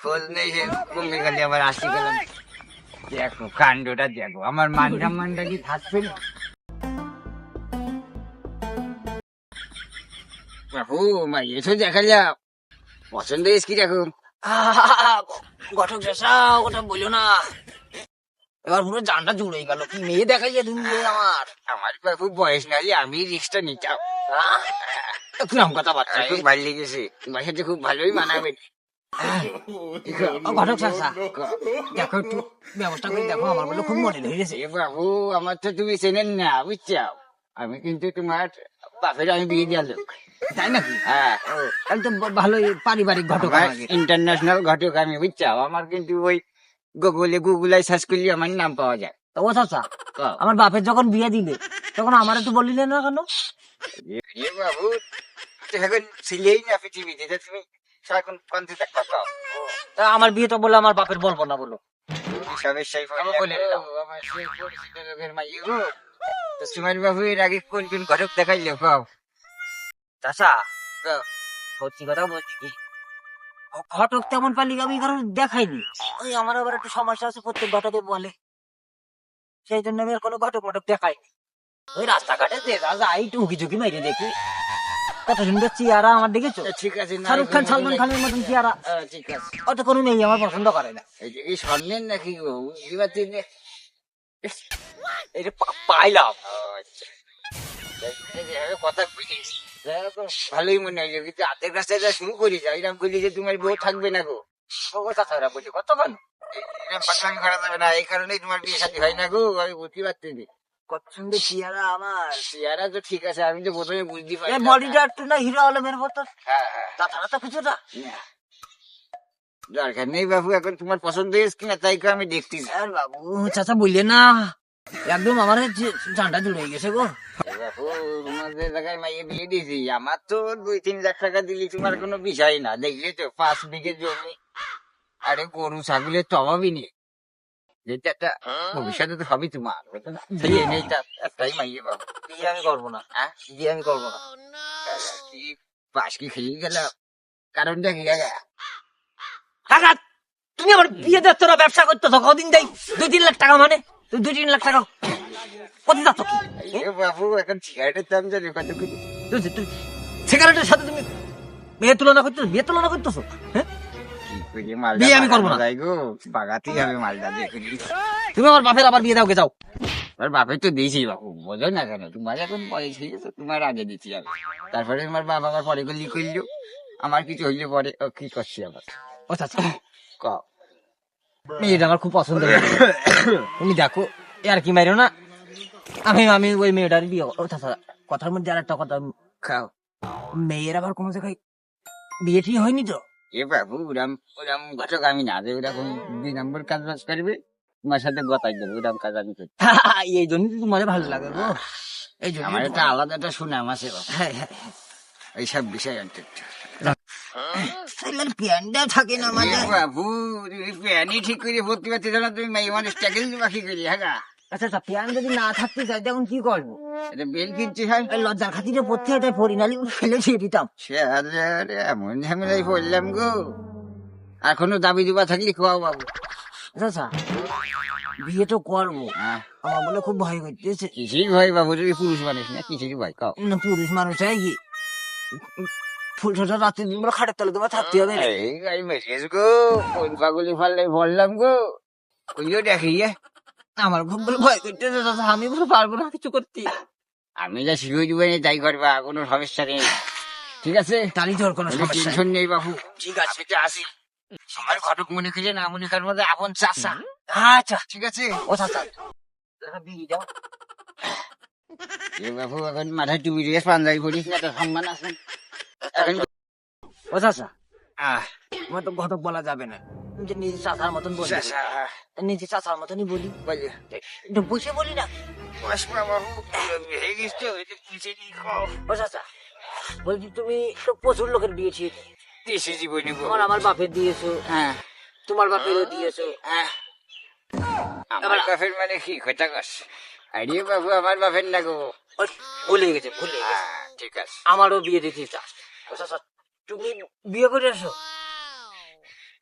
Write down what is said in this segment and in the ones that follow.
খোঁজ নেই সে কমে গেলে আবার আসি গেলাম। দেখো কাণ্ডটা দেখো। আমার সম্মানটা কি থাকবে না? বাবু মা এসো দেখা যা পছন্দ হয়েছে কি ঘটক চাষা ওটা বলল না। এবার পুরো জানটা জুড়ে গেল। কি মেয়ে দেখাই যায় তুমি আমার? আমার বাবু বয়স না হলে আমি রিক্সটা নিতাম। কিরম কথা বাচ্চা খুব ভালো লেগেছে। খুব ভালোই মানাবে। ঘটক চাষা দেখো একটু ব্যবস্থা করে দেখো আমার বলে খুব ধরে গেছে। বাবু আমার তো তুমি চেনেন না বুঝছ? আমি কিন্তু তোমার বাপের আমি বিয়ে দিয়ে লোক তাই নাকি? হ্যাঁ। তাহলে তো ভালোই পারিবারিক ঘটক ইন্টারন্যাশনাল ঘটক আমি বুঝছ? আমার কিন্তু ওই গুগলে গুগলে সার্চ করলে আমার নাম পাওয়া যায়। ও আমার বাপের যখন বিয়ে দিলে তখন আমার একটু বলিলে না কেন? বাবু এখন ছিলেই না পৃথিবীতে তুমি সারাক্ষণ তা আমার বিয়ে তো বলে আমার বাপের বলব না বলো সুমাইল বাবু এর আগে কোন কোন ঘটক দেখাইলে চাষা সত্যি কথা বলছি কি? ঘটক তেমন পালি আমি কারণ দেখাইনি। ওই আমার আবার একটু সমস্যা আছে প্রত্যেক ঘটকে বলে। সেই জন্য আমি আর কোনো ঘটক মটক দেখাইনি। ওই রাস্তাঘাটে যে রাজা আই টুকি ঝুঁকি মাইরে দেখি। কত সুন্দর চেয়ারা আমার দেখেছ? ঠিক আছে শাহরুখ খান সালমান খানের মতন চেয়ারা ঠিক আছে। অত কোনো মেয়ে আমার পছন্দ করে না। এই স্বর্ণের নাকি গো বুঝতে এটা পাইলাম। ও। এই যে এভাবে কথা বুঝেছি যাই হোক, ভালোই মনে হয় কিন্তু হাতের কাছে যা শুরু করি যাই এরকম করলি যে তোমার বউ থাকবে না গো। কথা ছাড়া বলি কত ভালো এরকম পাকলামি করা যাবে না এই কারণেই তোমার বিয়ে শাদী হয় না গো আমি বুঝতে পারছি সুন্দর চেয়ারা আমার। চেহারা তো ঠিক আছে আমি তো প্রথমে বুঝতে পারি বডিটা একটু না হিরো আলমের মতো হ্যাঁ হ্যাঁ। তাছাড়া তো কিছু না। দরকার নেই বাবু এখন তোমার পছন্দ হয়েছে কিনা তাই আমি দেখতেছি আর বাবু চাচা বললে না একদম আমার জানটা জুড়ে গেছে গো। তোমাদের জায়গায় মাইয়ে বিয়ে দিয়েছি। আমার তো দুই তিন লাখ টাকা দিলি তোমার কোনো বিষয় না। দেখলে তো পাঁচ বিঘে জমি। আরে গরু ছাগলের তো অভাবই নেই। যেটা ভবিষ্যতে তো হবেই তোমার বুঝলে না? বিয়ে নেই তার একটাই মাইয়ে বাবু বিয়ে আমি করব না হ্যাঁ বিয়ে আমি করব না। পাশ কি খেয়ে গেল কারণটা কি কাকা তুমি আমার বিয়ে দিচ্ছ না ব্যবসা করতেছ কদিন দেই? দুই তিন লাখ টাকা মানে? তুই দুই তিন লাখ টাকা। কদিন যাচ্ছ বাবু এখন সিগারেটের দাম জানি কত করে? তুই তুই সিগারেটের সাথে তুমি মেয়ে তুলনা করতেছো বিয়ে তুলনা করতেছো? হ্যাঁ? বিয়ে আমি করব না। হবে তুমি আমার বাপের আবার বিয়ে যাও। বাপের তো দিয়েছি বাবু বোঝো না কেন? তোমার এখন বয়স হয়ে গেছে তোমার আগে দিচ্ছি আমি। তারপরে তোমার বাবা আমার পরে করল আমার কিছু হইলে পরে ও কি করছি আবার? ও চাচা। ক? মেয়েটা আমার খুব পছন্দ তুমি দেখো আর কি মাইরো না। আমি আমি ওই মেয়েটার বিয়ে। ও চাচা কথার মধ্যে আর একটা কথা খাও। মেয়ের আবার কোনো জায়গায় বিয়ে হয়নি তো? এ বাবু ওরাম ওরাম ঘটক আমি না যে ওরকম দুই নম্বর কাজ বাজ করবে তোমার সাথে গতাই দেবো ওরকম কাজ আমি করি। এই জন্য তোমার ভালো লাগে গো। এই জন্য আমার একটা আলাদা একটা সুনাম আছে বাবু হ্যাঁ হ্যাঁ এইসব বিষয় প্যান্টটা থাকে না বাবু তুমি প্যানি ঠিক করে ভর্তি পারতে না তুমি মেয়ে মানুষ ট্যাকেল বাকি করি হ্যাঁ আচ্ছা আচ্ছা প্যান্ট যদি না থাকতে চাই তখন কি করব? এটা বেল কিনছি হয় এই লজ্জার খাতিরে পড়তে তাই পরি নালি ফেলে দিয়ে দিতাম। সে আরে এমন ঝামেলায় পড়লাম গো। এখনও দাবি দিবা থাকলে খাওয়াও বাবু। আচ্ছা আচ্ছা বিয়ে তো করব। হ্যাঁ। আমার বলে খুব ভয় করতেছে। কিসির ভয় বাবু তুমি পুরুষ মানুষ না কিসির ভয় কাও। না পুরুষ মানুষ হয় কি? ফুল ছোট রাত্রি দিন বলে খাটের তলে তোমার থাকতে হবে এই মেসেজ গো কোন পাগলি ফাললে বললাম গো। কইও দেখি এ। আমার খুব ভয় করতেছে চাচা আমি বলে পারব না কিছু করতে। আমি যা শিখিয়ে দিব না তাই করবা কোনো সমস্যা নেই। ঠিক আছে? তারই তোর কোনো সমস্যা। টেনশন নেই। বাবু। ঠিক আছে। তো আসি। আমার ঘটক মনে না মনে করার মধ্যে আপন আচ্ছা। ঠিক আছে? ও চাচা। বিয়ে বাবু এখন মাথায় টুপি দিয়ে পাঞ্জাবি পড়িস না তো সম্মান আছে। এখন ও চাচা আহ। আমার তো ঘটক বলা যাবে না। তুমি যে নিজে চাচার মতন বলি চাষা নিজে চাচার মতনই বলি। একটু বসে বলি না? ও চাচা বলছি তুমি তো প্রচুর লোকের বিয়ে ছিল। দেশে জীবনে। তোমার আমার বাপের দিয়েছ। হ্যাঁ। তোমার বাপেরও দিয়েছ। হ্যাঁ। আমার বাপের মানে কি? কথা কস। আরে বাবু আমার বাপের না গো। ভুলে গেছে ভুলে গেছে। হ্যাঁ, ঠিক আছে। আমারও বিয়ে দিতে চাস তুমি বিয়ে করে আসো।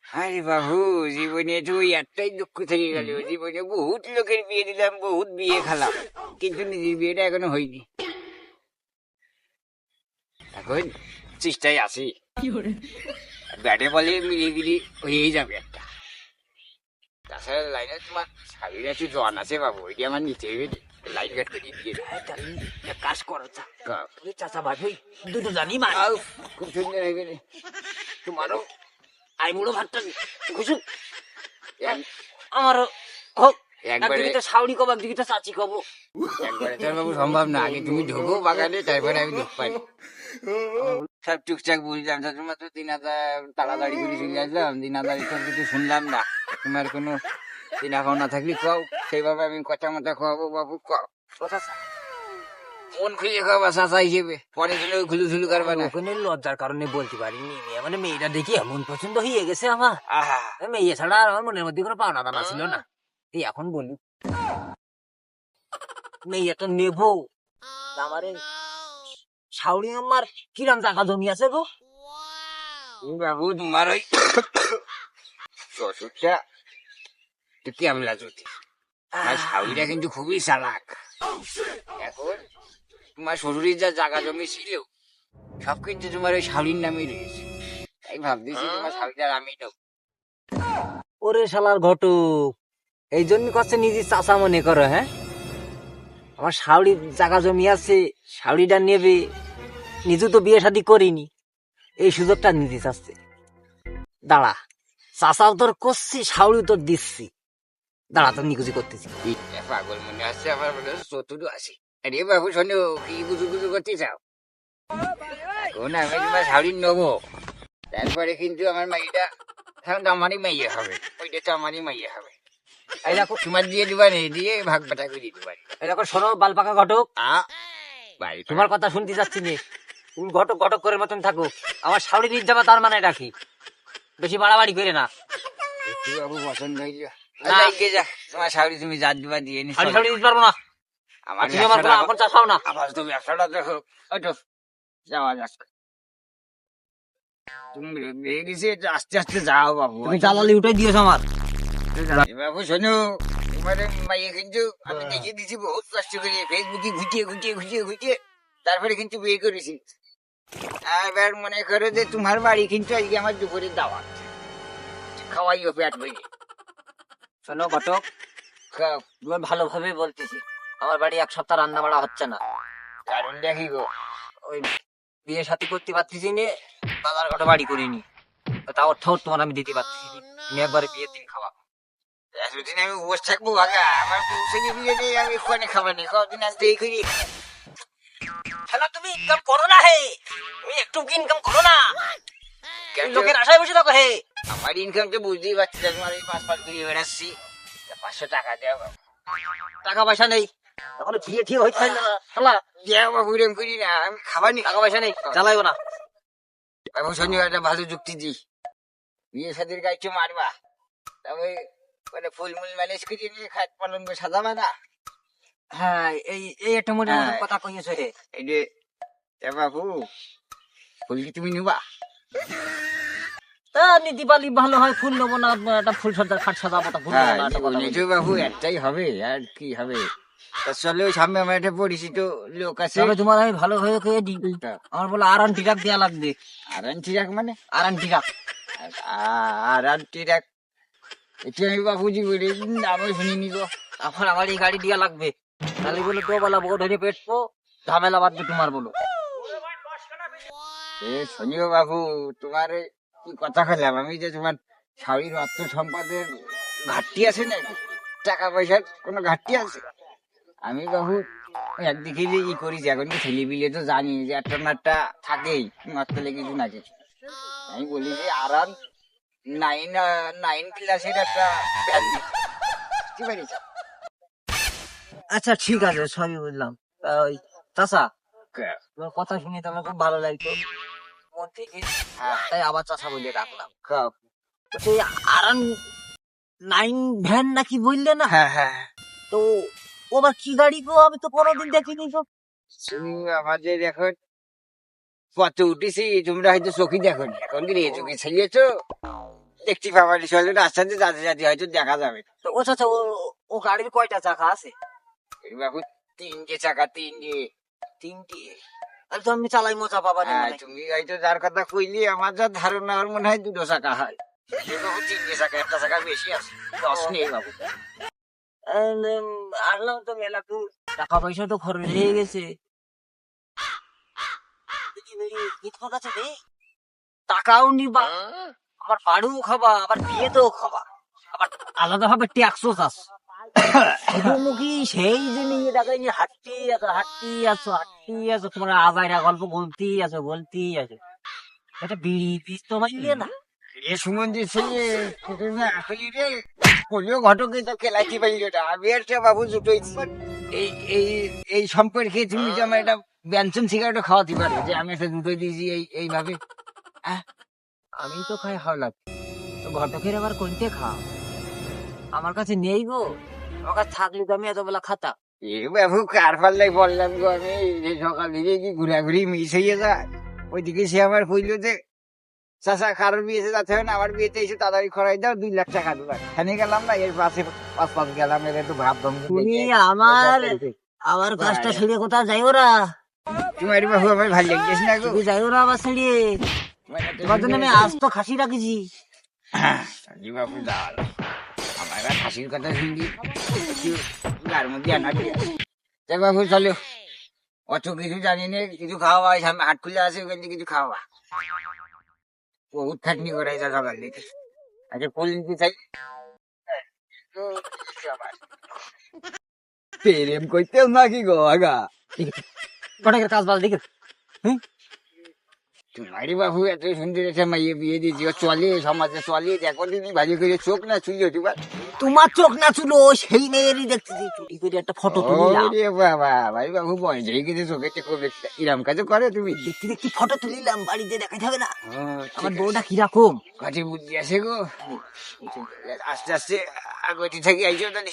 আরে বাবু জীবনে তো একটাই দুঃখ থেকে গেল। জীবনে বহুত লোকের বিয়ে দিলাম বহুত বিয়ে খেলাম। কিন্তু নিজের বিয়েটা এখনও হয়নি। এখন চেষ্টায় আছি। ব্যাটে বলে মিলিয়ে গিলি হয়েই যাবে একটা। তাছাড়া লাইনে তোমার শাড়ির একটু জন আছে বাবু ওইটা আমার নিচে লাইন কাট করে দিয়ে কাজ করো চাচা ভাবি দুটো জানি মা খুব সুন্দর গেলে। তোমারও আই মুড়ো ভাতটা ঘুষু এক- আমারও হোক একবারে কব একদিকে চাচি কব একবারে তোর বাবু সম্ভব না। আগে তুমি ঢোকো বাগানে তারপরে আমি ঢুক পাই। সব টুকটাক বুঝলাম। তো তোমার তো তিন হাজার তাড়াতাড়ি করে চলে আসলাম। তিন হাজার সব কিছু শুনলাম না। তোমার কোনো চিনা খাওয়া না থাকলে কও সেইভাবে আমি কথা মতো খাওয়াবো বাবু কথা মন খুলে খাওয়াবা চাচা হিসেবে। পরে খুলু খুলু করবা না ওখানে লজ্জার কারণে বলতে পারিনি। মেয়ে মানে মেয়েটা দেখি এমন পছন্দ হয়ে গেছে আমার। মেয়ে ছাড়া আর আমার মনের মধ্যে কোনো পাওনা দানা ছিল না। এই এখন বলি। মেয়েটা নেব। আমারে শাউরি আমার কিরাম টাকা জমি আছে গো। বাবু তোমার ওই শ্বশুরটা তো কেমন লাগছে আমার কিন্তু খুবই চালাক। এখন তোমার শ্বশুরের যা জায়গা জমি ছিল সব কিন্তু তোমার ওই শাড়ির নামে রয়েছে। তাই ভাবতেছি তোমার শাড়িটা আমি নেব। ওরে শালার ঘটক এই জন্য কাছে নিজে চাষা মনে করো হ্যাঁ? আমার শাউরির জায়গা জমি আছে শাউরিটা নেবে নিজে তো বিয়ে শাদি করিনি এই সুযোগটা নিতে চাচ্ছে। দাঁড়া চাষাও তোর করছি শাউরি তোর দিচ্ছি। দাঁড়া তোর নিকুজি করতেছি। পাগল মনে আসছে আমার মনে চতুর্থ আছে। আরে বাবু শোনো কি গুজু গুজু করতে চাও আমি তোমার শাড়ি নেব তারপরে কিন্তু আমার মাইটা তো আমারই মাইয়ে হবে ওইটা তো আমারই মাইয়ে হবে তোমার দিয়ে দিবা নে দিয়ে ভাগ বাটা করে দেখো শোনো বালপাকা ঘটক বাড়ি তোমার কথা শুনতে যাচ্ছি নে। তুমি ঘটক ঘটক করে মতন থাকো। আমার শাউরি নিজ যাবা তার মানে রাখি বেশি বাড়াবাড়ি করে না। বাবু পছন্দ হয়ে যা। তোমার শাড়ি তুমি যা দিবা দিয়ে নি শাড়ি শাড়ি দিতে পারব না। আমার তুমি আমার ব্যবসাটা এখন চাষাও না। আবার তো ব্যবসাটা তো। হোক যাওয়া যাক। তুমি বেরিয়ে গেছে আস্তে আস্তে যাও বাবু। তুমি জ্বালালি উঠাই দিয়েছ আমার। বাবু শোনো তোমার মাইয়ে কিন্তু আমি দেখে দিয়েছি বহুত কষ্ট করে। ফেসবুকে ঘুটিয়ে ঘুটিয়ে ঘুটিয়ে ঘুটিয়ে তারপরে কিন্তু বিয়ে করেছি। এবার মনে করো যে তোমার বাড়ি কিন্তু আজকে আমার দুপুরের দাওয়াত। খাওয়াইও পেট ভরে। শোনো ঘটক ভালোভাবে বলতেছি। আমার বাড়ি এক সপ্তাহ রান্না বাড়া হচ্ছে না। কারণ দেখি গো ওই বিয়ে সাথে করতে পারতেছি নে বাজার ঘাটে বাড়ি করিনি। তাও ঠোঁট তোমার আমি দিতে পারতেছি নে। তুমি একবারে বিয়ের দিন খাওয়া। এতদিন আমি বসে থাকব আগা আমার পৌঁছে বিয়ে নেই আমি ওখানে খাবার নেই কদিন আসতে এই করি। খেলা তুমি ইনকাম করো না হে তুমি একটু ইনকাম করো না। লোকের আশায় বসে থাকো হে। আমার ইনকাম তো বুঝতেই পারছি তোমার এই পাঁচ পাঁচ করে বেড়াচ্ছি। পাঁচশো টাকা দেওয়া টাকা পয়সা নেই। তখন বিয়ে ঠিক হইতে না। শালা দেওয়া বাবু এরম করি না আমি খাবার নি টাকা পয়সা নেই চালাইও না। বাবু শনিবার একটা ভালো যুক্তি দি বিয়ে সাদের গাইছে মারবা। তবে মানে ফুল মুল ম্যানেজ করে নিয়ে খাট করে সাজাবা না। হ্যাঁ এই এই একটা মনে হ্যাঁ। কথা কইছো হে। এই যে বাবু ফুল কি তুমি নিবা? তা নীতি পালি ভালো হয় ফুল নেব না একটা ফুল সাজা খাট সাজাবো তা ফুল হ্যাঁ না বাবু একটাই হবে আর কি হবে? তা চলে ওই সামনে আমার একটা পরিচিত লোক আছে। তবে তোমার আমি ভালো হয়ে কয়ে দিই আমার বলে আর আন টিরাক দেওয়া লাগবে। আর আন্টি রাখ মানে? আর আন টিরাক। আর আন্টি রাখ এটা আমি বাবুজি বলি আমি শুনিনি গো। আমার আমার এই গাড়ি দিয়া লাগবে। তাহলে বলে তো বলা বউ ধরে পেটবো ঝামেলা বাদবে তোমার বলো। এ শনিও বাবু তোমার কি কথা খেলাম আমি যে তোমার শাড়ির অর্থ সম্পদের ঘাটতি আছে না? টাকা পয়সার কোনো ঘাটতি আছে? আমি বাবু একদিকে যে ই করিস এখন কি ছেলে বিলে তো জানি যে একটা না একটা থাকেই নর্তলে কিছু না কিছু আমি বলি যে আরাম নাইন নাইন ক্লাসের একটা বুঝতে পারিস আচ্ছা ঠিক আছে সবই বুঝলাম। ওই চাষা তোমার কথা শুনে তো আমার খুব ভালো লাগতো মন থেকে হ্যাঁ। তাই আবার চাষা বলে রাখলাম। সেই আরান নাইন ভ্যান নাকি বললে না? হ্যাঁ হ্যাঁ। তো ও আবার কি গাড়ি গো? আমি তো কোনোদিন দেখিনি গো। তুমি আমাদের এখন কত উঠেছি তোমরা হয়তো চোখে দেখো এখন কি রে চোখে ছেড়েছো দেখতে পাবানি চলে রাস্তাতে যাতে যাতে হয়তো দেখা যাবে। তো ও চাচা ও ও গাড়ির কয়টা চাকা আছে? এই বাবু তিনটে চাকা তিনটে তিনটি। আর তো আমি চালাই মজা পাবা না তুমি হয়তো যার কথা কইলি আমার যা ধারণা আমার মনে হয় দুটো চাকা হয়। এই তিনটে চাকা একটা চাকা বেশি আছে। দশ নেই বাবু। আনলাম তো মেলা তো টাকা পয়সা তো খরচ হয়ে গেছে। টাকাও নিবা। আবার বাড়িও খাবা, আবার বিয়েতেও খাবা। আবার আলাদা ভাবে ট্যাক্সও চাস মুখী সেই যে নিয়ে টাকা নিয়ে হাঁটতে আছো হাঁটতে আছো হাঁটতে আছো। তোমার আবাইরা গল্প বলতেই আছো বলতেই আছো। একটা বিড়ি পিস তো মাইলে না। এ সুমন্দির না রে পোলিও ঘটকে তো খেলাইতে পারলি ওটা আমি একটা বাবু দুটোই এই এই এই সম্পর্কে তুমি যে আমার একটা ব্যঞ্জন সিগারেটও খাওয়াতে পারো, যে আমি একটা দুটো দিয়েছি এই, এইভাবে। আমি তো খাই হাওলা তো ঘটকের আবার কোনতে খাও? আমার কাছে নেই গো। আমার কাছে থাকলে তো আমি এত বেলা খাতা এ বাবু, কার পাল্লাই বললাম গো আমি? সকাল থেকে কি ঘোরাঘুরি মিস হয়ে যায়? ওইদিকে সে আমার কইলো যে চাষা কারোর বিয়েতে যাতে হয় না আমার বিয়েতে এসে তাড়াতাড়ি খরাই দাও দুই লাখ টাকা দিবার এখানে গেলাম না এর পাশে পাঁচ পাঁচ গেলাম এর একটু ভাবতাম তুমি আমার আমার কাজটা ছেড়ে কোথাও যাই ওরা তোমার বাবু আমার ভালো লেগেছে না গো? তুমি যাই ওরা আবার ছেড়ে তোমার জন্য আমি আজ তো খাসি রাখেছি। বাবু দাঁড় আমার হাসির কথা একটু গার মধ্যে আনা বাবু চলো। অত কিছু জানি না কিছু খাওয়া সামনে হাট খুলে আছে ওখান থেকে কিছু খাওয়া সকাল থেকে আচ্ছা ফুল নিতে চাই। প্রেম করতে নাকি গো আগা। ঘটকের কাজ বাজ দেখে তোমারই বাবু এত সুন্দর একটা বিয়ে দিয়েছি। ও চলে সমাজে চলে দেখো দিদি ভালো করে চোখ না চুলি তোমার। তোমার চোখ না ছিল সেই মেয়েরই দেখতেছি চুরি করে একটা ফটো তুলিলাম ওরে বাবা ভাই বাবু বয়স হয়ে গেছে চোখে খুব একটা ইরাম কাজও করে তুমি। দেখতে দেখতে ফটো তুলিলাম বাড়িতে দেখাতে হবে না। আমার বউটা কীরকম? কাছে বুদ্ধি আছে গো। আস্তে আস্তে আগতি থাকি আইছো তাহলে।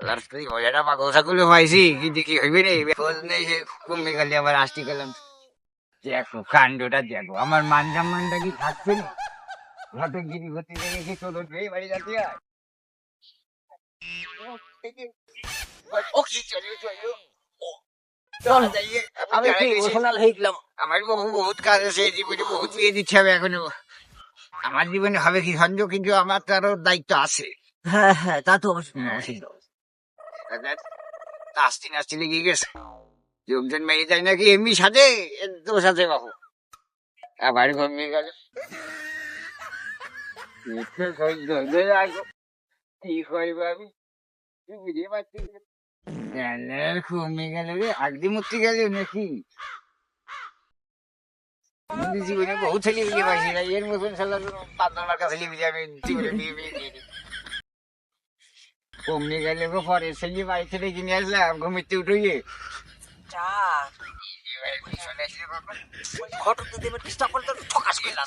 লাস্টে মজাটা পাগল ছাগল পাইছি কিন্তু কি হইবে রে? খোঁজ নেই কমে গেলে আবার আসতে গেলাম। দেখো কাণ্ডটা দেখো। আমার মান সম্মানটা কি থাকবে না? ঘটকগিরি হতে গেলে এই বাড়ি যাতে কি আমি ইমোশনাল হয়ে গেলাম আমার বহু বহুত কাজ আছে জীবনে বহুত বিয়ে দিচ্ছে হবে এখনও। আমার জীবনে হবে কি সন্দেহ কিন্তু আমার তো আরও দায়িত্ব আছে। হ্যাঁ হ্যাঁ তা তো অবশ্যই। নাস্তি নাস্তি লেগে গেছে। লোকজন মেরে যায় নাকি এমনি সাথে দোষ আছে বাবু। আবার ঘুমিয়ে গেল। ঘুমিয়ে গেল রে। ঘুমিতে উঠে ঘটক যদি এবার ডিস্টার্ব করলে তো ঠকাস করলাম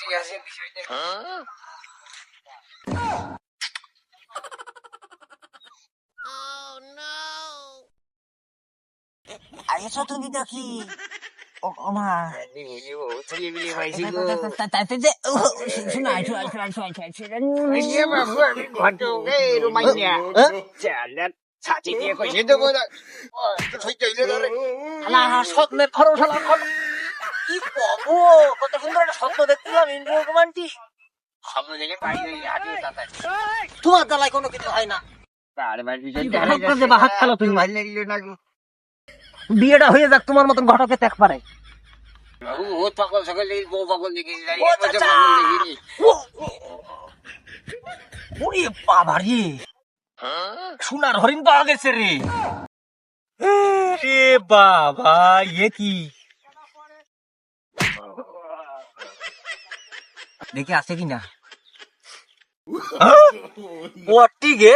আইসো তুমি দেখি ও মা ছেলে বিয়ে পাইছি গো তাতে যে ও, শোনো না হয় বিয়েটা হয়ে যাক তোমার মতন ঘটকে ত্যাগ পারে ও পাগল সকল বউ পাগল দেখি বাবা রে সোনার হরিণ পাওয়া গেছে রে। বাবা ইয়ে কি? দেখি আছে কিনা ওটি গে?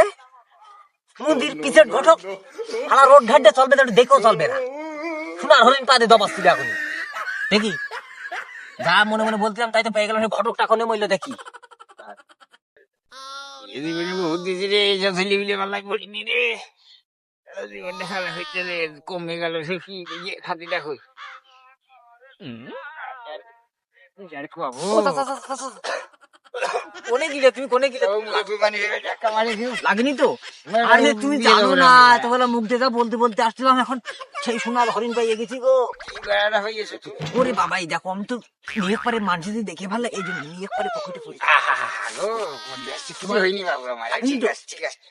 মন্দির পিছের ঘটক? হালা রোড ঘাটে চলবে তো দেখেও চলবে না। সোনার হরিণ পা দিয়ে এখন দেখি। যা মনে মনে বলছিলাম, তাই তো পেয়ে গেলাম ঘটকটা এখন মূল্য দেখি। জীবনে বহুত দিছি রে এইসব ছেলে মিলে ভালো লাগবে নি রে জীবনে খারাপ হচ্ছে রে কমে গেল সে কি ইয়ে চা, চা, চা, চা, চা। কোনে গিলে? তুমি কোনে গিলে? ও মুরব্বি মানে ধাক্কা মারে দিও লাগেনি তো? আরে তুমি জানো না তো মুখ দেখা বলতে বলতে আসছিলাম এখন সেই সোনার হরিণ পাইয়ে গেছি গো। কি বেড়াটা হয়ে গেছে তুই। ওরে বাবাই দেখো আমি তো নিয়ে পারে মানুষ যদি দেখে ভালো এই জন্য নিয়ে পারে পকেটে পড়ি গো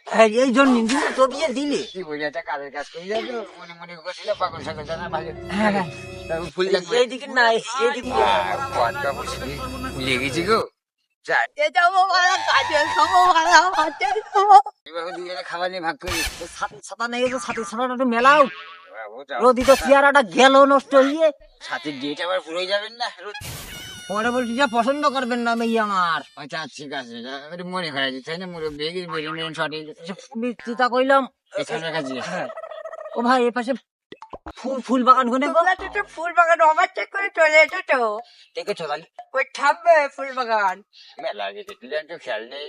হ্যাঁ, এই জন্য তো বিয়ে দিলে। কি বলি কাজের কাজ করে যাব মনে মনে করছিল পাগল সাগল জানা ভালো হ্যাঁ হ্যাঁ। ফুল লাগবে। এইদিকে না এইদিকে। পটকা বসে ভুলে গেছি গো যাই এবার দুজনে খাবার নিয়ে ভাগ করি ছাতা নেই তো ছাতি ছাড়াটা একটু মেলাও। রোদি তো চেহারাটা গেল নষ্ট হয়ে সাথে ডেট আবার পুরোই যাবেন না পরে বলছি যে পছন্দ করবেন না মেয়ে আমার আচ্ছা ঠিক আছে মনে খারাপ তাই না মোর বেগের হ্যাঁ। ও ভাই এ ফুল ফুল বাগান কোনে দুটো ফুল বাগান ওভারটেক করে চলে এসো তো। দেখেছ তাহলে? ওই থামবে ফুল বাগান? মেলা গেছে তুই একটু খেয়াল নেই।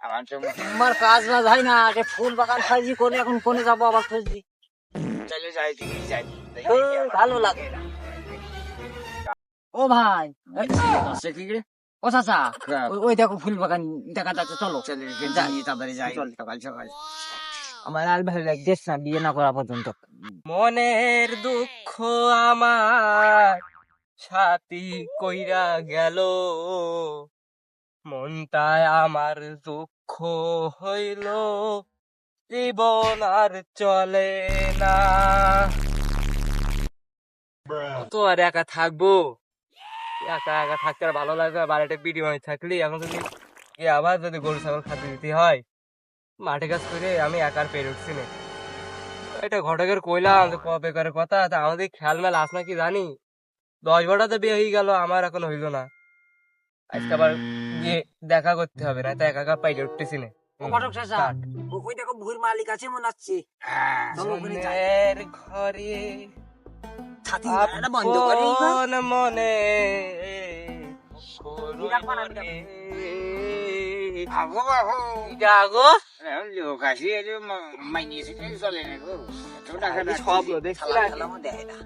আমার তো তোমার কাজ না যাই না যে ফুল বাগান খাইছি কোনে এখন কোনে যাব আবার খুঁজছি চলে যাই তুই যাই। ভালো লাগে। না ও ভাই আছে কি রে? ও চাচা ওই- ওই দেখো ফুল বাগান দেখা যাচ্ছে চলো। চলে যাই। যাই তাড়াতাড়ি যাই। চল। সকাল সকাল। আমার আর ভালো লাগছে না, বিয়ে না করা পর্যন্ত। মনের দুঃখ আমার সাথী কইরা গেল। মনটায় আমার দুঃখ হইল। জীবন আর চলে না। তো আর একা থাকব? একা একা থাকতে আর ভালো লাগে বাড়িতে বিড়ি মাছ থাকলে। এখন যদি আবার যদি গরু ছাগল খাতে দিতে হয় মাঠে কাজ করে আমি একার পেরে উঠছি না। এটা ঘটকের কইলাম যে কবে করে কথা তা আমাদের খেয়াল মেল আস নাকি জানি। দশ বারোটাতে বিয়ে হয়ে গেল আমার এখন হইল না। আজকে আবার গিয়ে দেখা করতে হবে না তো একা একা পাইলে উঠতেছি না। ঘটক চাচা ওই দেখো ভুর মালিক আছে মনে হচ্ছে। হ্যাঁ ঘরে বন্ধ করে মনে আগো লোক আসি চলে না গো সব না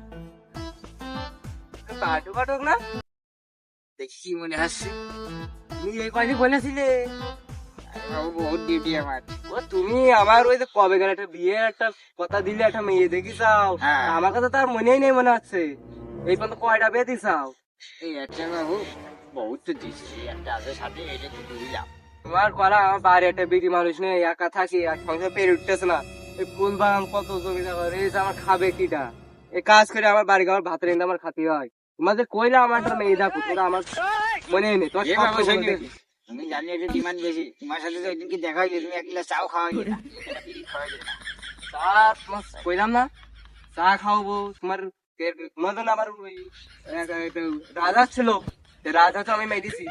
পাঠক না দেখি কি মনে তুমি এই কয়দিন বলেছিলে আরে বাবু বহুত ডিউটি আমার ও তুমি আমার ওই যে কবে গেলে একটা বিয়ে একটা কথা দিলে একটা মেয়ে দেখি চাও। আমার কথা তার মনেই নেই মনে হচ্ছে এই পর্যন্ত কয়টা বিয়ে দিছাও এই একটা বাবু বহুত তো দিছি একটা আছে সাথে এটা তো দিলাম তোমার করা আমার বাড়ি একটা বিটি মানুষ নেই একা থাকি আর সংসার পেরে উঠতেছে না। এই ফুল বাগান কত জমি জায়গা রয়েছে আমার খাবে কিটা? এই কাজ করে আমার বাড়ি আমার ভাত রেঁধে আমার খাতে হয়। তোমাদের কইলা আমার একটা মেয়ে দেখো তোরা আমার মনে নেই তোমার। তুমি জানি এটা ডিমান্ড বেশি তোমার সাথে তো ওইদিনকে দেখা হইলে তুমি এক গ্লাস চাও খাওয়াই চা তোমার কইলাম না? চা খাওয়াবো তোমার কে- তোমার জন্য একটা রাজা ছিল। রাজা তো আমি মেয়ে দিছি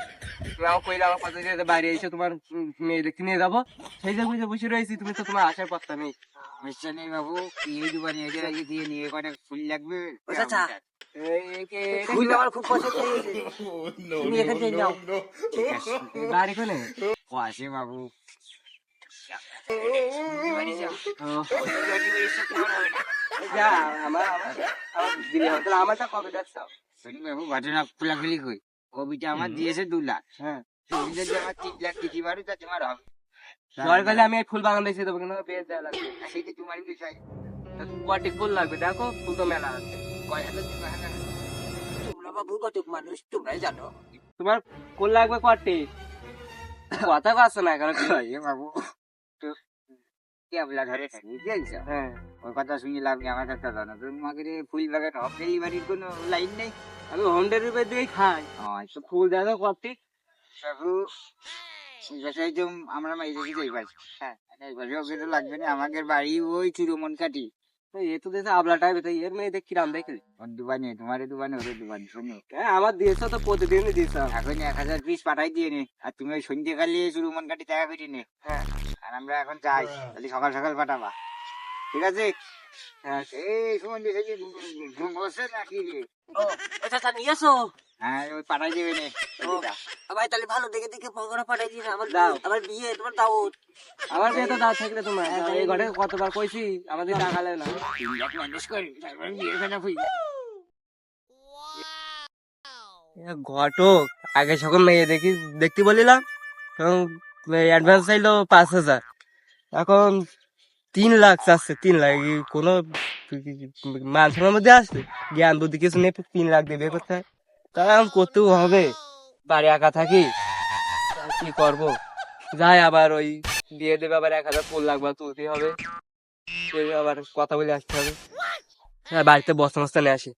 আমাকে কইলে আমার কথা দিয়ে বাইরে এসে তোমার মেয়ে দেখতে নিয়ে যাব সেই বুঝে বসে রয়েছি তুমি তো তোমার আসার পথটা নেই মিস্টার নেই বাবু দিয়ে আগে দিয়ে নিয়ে কটা ফুল লাগবে ফুল আমার খুব পছন্দ তুমি এখান থেকে যাও বাড়ি কোনে আসে বাবু যা আমার আমার আমার দিলে হবে। তাহলে আমারটা কবে যাচ্ছ খোলাখুলি কই কবিতা আমার দিয়েছে দু লাখ। হ্যাঁ। তুমি যদি আমার তিন লাখ দিতে পারো তা তোমার হবে। সরকালে আমি ফুল বাগান দেখে দেবো কিন্তু পেয়ে দেওয়া লাগবে। সেইটা তোমার বিষয় তা কটি ফুল লাগবে? দেখো ফুল তো মেলা আছে। কয় হাজার দিবা হাজার? তোমরা বাবু কত মানুষ তোমরাই জানো। তোমার ফুল লাগবে কটি কথা কাছে না এ বাবু ধরে থাকি হ্যাঁ। ওই কথা শুনে লাভ নেই আমার কাছে জানো। তোমাকে ফুল বাগান অফ ডেলিভারির কোনো লাইন নেই। আমি হোম ডেলিভারি দিয়েই খাই। তো ফুল আমরা হ্যাঁ এইবারে ওকে তো লাগবে না আমাদের বাড়ি ওই চুরমন কাটি এ তো দেশে আবলা টাইপ তো এর মেয়ে দেখ কিরাম দেখলি? ওর দোকানে তোমার দোকানে ওর শোনো। হ্যাঁ আমার দিয়েছ তো প্রতিদিনই দিয়েছ। এখন এক হাজার পিস পাঠাই দিয়ে নে আর তুমি ওই সন্ধ্যেকালে চুরমন কাটি দেখা করে নে। হ্যাঁ। আর আমরা এখন যাই তাহলে সকাল সকাল পাঠাবা। ঠিক আছে? এই নাকি রে নিয়ে হ্যাঁ ওই পাঠাই দেবে নে ভাই তাহলে ভালো দেখে দেখে পকোড়া পাঠাই দিন আমার দাও। আমার বিয়ে তোমার দাওত আমার বিয়ে তো দাও থাকলে তোমার এই ঘরে কতবার কইছি আমাদের টাকালে না ম্যানেজ করি তারপরে ঘটক আগে যখন মেয়ে দেখি দেখতে বলিলাম অ্যাডভান্স চাইলো পাঁচ হাজার এখন তিন লাখ চাচ্ছে, তিন লাখ কোনো মানুষের মধ্যে আসবে জ্ঞান বুদ্ধি কিছু নেই, তিন লাখ দিয়ে বিয়ে করতে হয়। তাহলে আমি করতেও হবে। বাড়ি একা থাকি কি করব? যাই আবার ওই দিয়ে দেবে, আবার এক হাজার ফুল লাগবে তুলতে হবে। আবার কথা বলে আসতে হবে। হ্যাঁ বাড়িতে বস্তা মস্তা নিয়ে আসি।